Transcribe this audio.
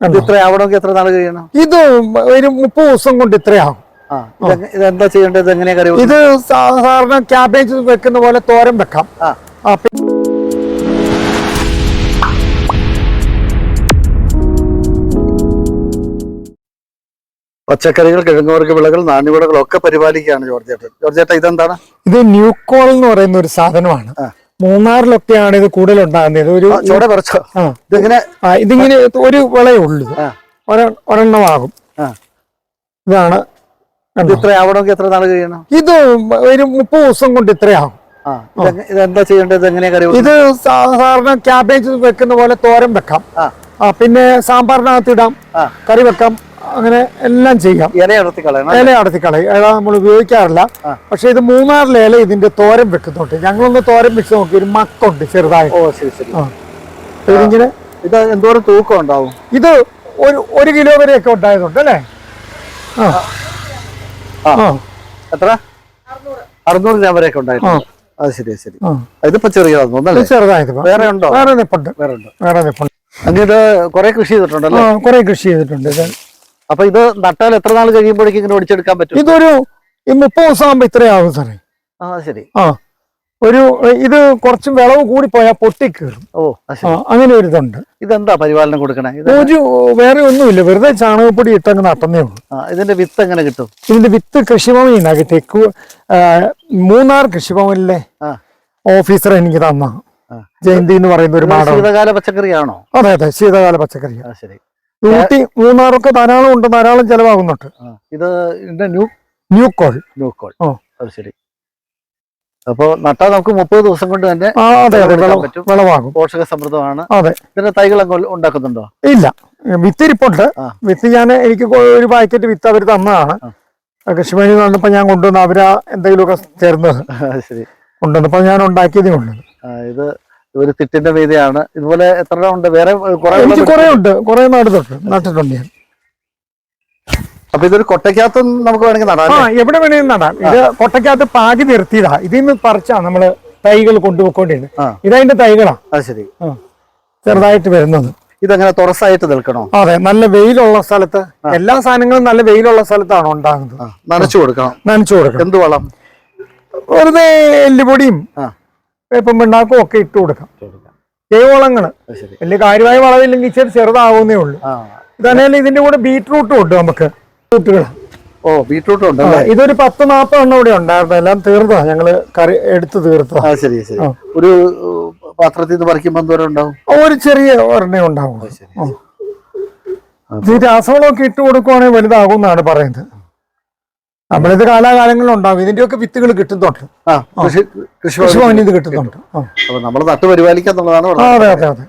ഇത് ഇത്ര ആവണമെങ്കിൽ എത്ര നാൾ കഴിയണം? ഇത് ഒരു മുപ്പത് ദിവസം കൊണ്ട് ഇത്രയാകും ഇതെന്താ ചെയ്യേണ്ടത്? ഇത് എങ്ങനെയാ ഇത് സാധാരണ ക്യാബേജ് വെക്കുന്ന പോലെ തോരം വെക്കാം. ആ. പച്ചക്കറികൾ കിഴങ്ങുവർഗ വിളകൾ നാണ്യവിളകൾ ഒക്കെ പരിപാലിക്കുകയാണ് ജോർജേട്ടൻ ജോർജേട്ട ഇതെന്താണ്? ഇത് ന്യൂക്കോൾ എന്ന് പറയുന്ന ഒരു സാധനമാണ്. മൂന്നാറിലൊക്കെയാണ് ഇത് കൂടുതൽ ഉണ്ടാകുന്നത് ഒരു ചോടെ പറിച്ചോ. ഇതിങ്ങനെ ഇതിങ്ങനെ ഒരു വിളയേ ഉള്ളൂ. ഒരെണ്ണമാകും. ഇതാണ്? ഇത്ര ആവണമെങ്കിൽ എത്ര നാൾ കഴിയണം? ഇത് ഒരു മുപ്പത് ദിവസം കൊണ്ട് ഇത്രയാകും ഇത് ഇതെന്താ ചെയ്യേണ്ടത്? ഇത് എങ്ങനെയാ കറി ഇത് സാധാരണ ക്യാബേജ് വെക്കുന്ന പോലെ തോരം വെക്കാം. പിന്നെ സാമ്പാറിനകത്ത് ഇടാം. കറി വെക്കാം. അങ്ങനെ എല്ലാം ചെയ്യാം. ഇല അടർത്തി കളയണം ഇല അടത്തി കളയും. ഇല നമ്മൾ ഉപയോഗിക്കാറില്ല. പക്ഷെ ഇത് മൂന്നാറിലെ ഇല ഇതിന്റെ തോരൻ വെക്കുന്നുണ്ട്. ഞങ്ങളൊന്ന് തോരൻ വെച്ച് നോക്കി. ഒരു മക്കുണ്ട് ചെറുതായി ഓ ശരി ശരി. ഇതിങ്ങനെ ഇത് എന്തോരം തൂക്കം ഉണ്ടാവും? ഇത് ഒരു ഒരു കിലോ വരെയൊക്കെ ഉണ്ടായതുണ്ട് അല്ലേ? എത്ര? അറുന്നൂറ് ഗ്രാം വരെയൊക്കെ ഉണ്ടായിരുന്നു അത് ശരി ശരി. ഇതിപ്പോ ചെറിയതാന്ന് ഇത് തോന്നല്ലേ ചെറുതായത് വേറെ ഉണ്ടോ? വേറെ നിപ്പുണ്ട്. വേറെ ഉണ്ട്? വേറെ നിപ്പുണ്ട്. അങ്ങ് ഇത് കുറെ കൃഷി ചെയ്തിട്ടുണ്ടല്ലോ? ചെയ്തിട്ടുണ്ടല്ലേ കുറെ കൃഷി ചെയ്തിട്ടുണ്ട് ഇത്. അപ്പൊ ഇത് നട്ടാൽ എത്ര നാൾ കഴിയുമ്പോഴേക്കും ഇങ്ങനെ ഒടിച്ചെടുക്കാൻ പറ്റും? ഇതൊരു ഈ മുപ്പത് ദിവസം ആകുമ്പോ ഇത്രയാകും സാറേ. ആ ശരി. ആ ഒരു ഇത് കുറച്ചും വിളവ് കൂടി പോയാൽ പൊട്ടിക്കീറും ഓ അങ്ങനെ ഒരു ഇതുണ്ട്. ഇതെന്താ പരിപാലനം കൊടുക്കണേ? ഒരു വേറെ ഒന്നുമില്ല. വെറുതെ ചാണകപ്പൊടി ഇട്ടങ്ങ് നട്ടുന്നേ ഉള്ളൂ. ഇതിന്റെ വിത്ത് എങ്ങനെ കിട്ടും? ഇതിന്റെ വിത്ത് കൃഷിഭവനിൽ തെക്ക് മൂന്നാർ കൃഷിഭവനിലെ ഓഫീസർ എനിക്ക് തന്ന. ജയന്തി എന്ന് പറയുന്ന ഒരു ശീതകാല പച്ചക്കറിയാണോ? അതെ അതെ ശീതകാല പച്ചക്കറി ശരി. ഊട്ടി മൂന്നാറൊക്കെ ധാരാളം ഉണ്ട് ധാരാളം ചെലവാകുന്നുണ്ട്. ഇത് ഇതിന്റെ ന്യൂ കോൾ. New call. ഓ. അത് ശരി. അപ്പോ നട്ടാ നമുക്ക് മുപ്പത് ദിവസം കൊണ്ട് തന്നെ വിളവാകും. പോഷക സമൃദ്ധമാണ് അതെ. ഇതിന്റെ തൈകൾ ഉണ്ടാക്കുന്നുണ്ടോ? ഇല്ല. വിത്ത് ഇരിപ്പുണ്ട്. വിത്ത് ഞാൻ എനിക്ക് ഒരു പാക്കറ്റ് വിത്ത് അവർ തന്നതാണ്. കൃഷിമണി നിന്ന് ഞാൻ കൊണ്ടുവന്ന അവരാ എന്തെങ്കിലുമൊക്കെ ചേർന്നത്. കൊണ്ടുവന്നപ്പോൾ ഞാൻ ഉണ്ടാക്കിയതേ ഉള്ളൂ. ഇത് ഒരു തിട്ടിന്റെ വീതിയാണ് ഇതുപോലെ എത്ര ഉണ്ട്? വേറെ കുറെ ഉണ്ട്. കുറെ നടുന്നുണ്ട് നട്ടിട്ടുണ്ട് ഞാൻ. അപ്പൊ ഇതൊരു കൊട്ടയ്ക്കകത്ത് നമുക്ക് വേണമെങ്കിൽ നടാം ആ എവിടെ വേണമെങ്കിലും നടാം. ഇത് കൊട്ടയ്ക്കകത്ത് പാകി നിർത്തിയതാ. ഇതിൽ നിന്ന് പറിച്ചാ നമ്മൾ തൈകൾ കൊണ്ടുപോയിക്കൊണ്ടിരുന്നത് ഇതതിന്റെ തൈകളാ. അത് ശരി. ചെറുതായിട്ട് വരുന്നത്. ഇതങ്ങനെ തുറസായിട്ട് നിൽക്കണോ? അതെ. നല്ല വെയിലുള്ള സ്ഥലത്ത് എല്ലാ സാധനങ്ങളും നല്ല വെയിലുള്ള സ്ഥലത്താണ് ഉണ്ടാകുന്നത്. നനച്ചു കൊടുക്കണം. നനച്ചു കൊടുക്കണം. എന്ത് വളം? വെറുതെ എല്ലുപൊടിയും വേപ്പം പിണ്ണാക്കും ഒക്കെ ഇട്ട് കൊടുക്കാം. ശരി. വലിയ കാര്യമായ വളവില്ലെങ്കിൽ ഇച്ചിരി ചെറുതാവുന്നേ ഉള്ളൂ. ഇതന്നെ ഇതിന്റെ കൂടെ ബീറ്റ്റൂട്ടും ഉണ്ട് നമുക്ക്. ബീറ്റ്റൂട്ടുകൾ ഓ ബീറ്റ്റൂട്ട് ഉണ്ട് ഇതൊരു പത്ത് നാൽപ്പത് എണ്ണം ഇവിടെ ഉണ്ടായിരുന്നു. എല്ലാം തീർന്നതാ. ഞങ്ങൾ കറി എടുത്ത് തീർത്തതാ. ശരി ശരി. ഒരു പാത്രത്തിൽ നിന്ന് പറിക്കുമ്പോൾ എന്തോരം ഉണ്ടാവും? ഒരു ചെറിയ ഒരെണ്ണേ ഉണ്ടാവും. ഇത് രാസവളമൊക്കെ ഇട്ട് കൊടുക്കുവാണെങ്കിൽ വലുതാകും എന്നാണ് പറയുന്നത്. നമ്മളിത് കാലാകാലങ്ങളിൽ ഉണ്ടാവും ഇതിന്റെയൊക്കെ വിത്തുകൾ കിട്ടുന്നുണ്ട്. കൃഷി കൃഷി ഭവനിൽ നിന്ന് കിട്ടുന്നുണ്ട്. അപ്പൊ നമ്മൾ നട്ടു പരിപാലിക്കുക എന്നുള്ളതാണ് അതെ അതെ അതെ.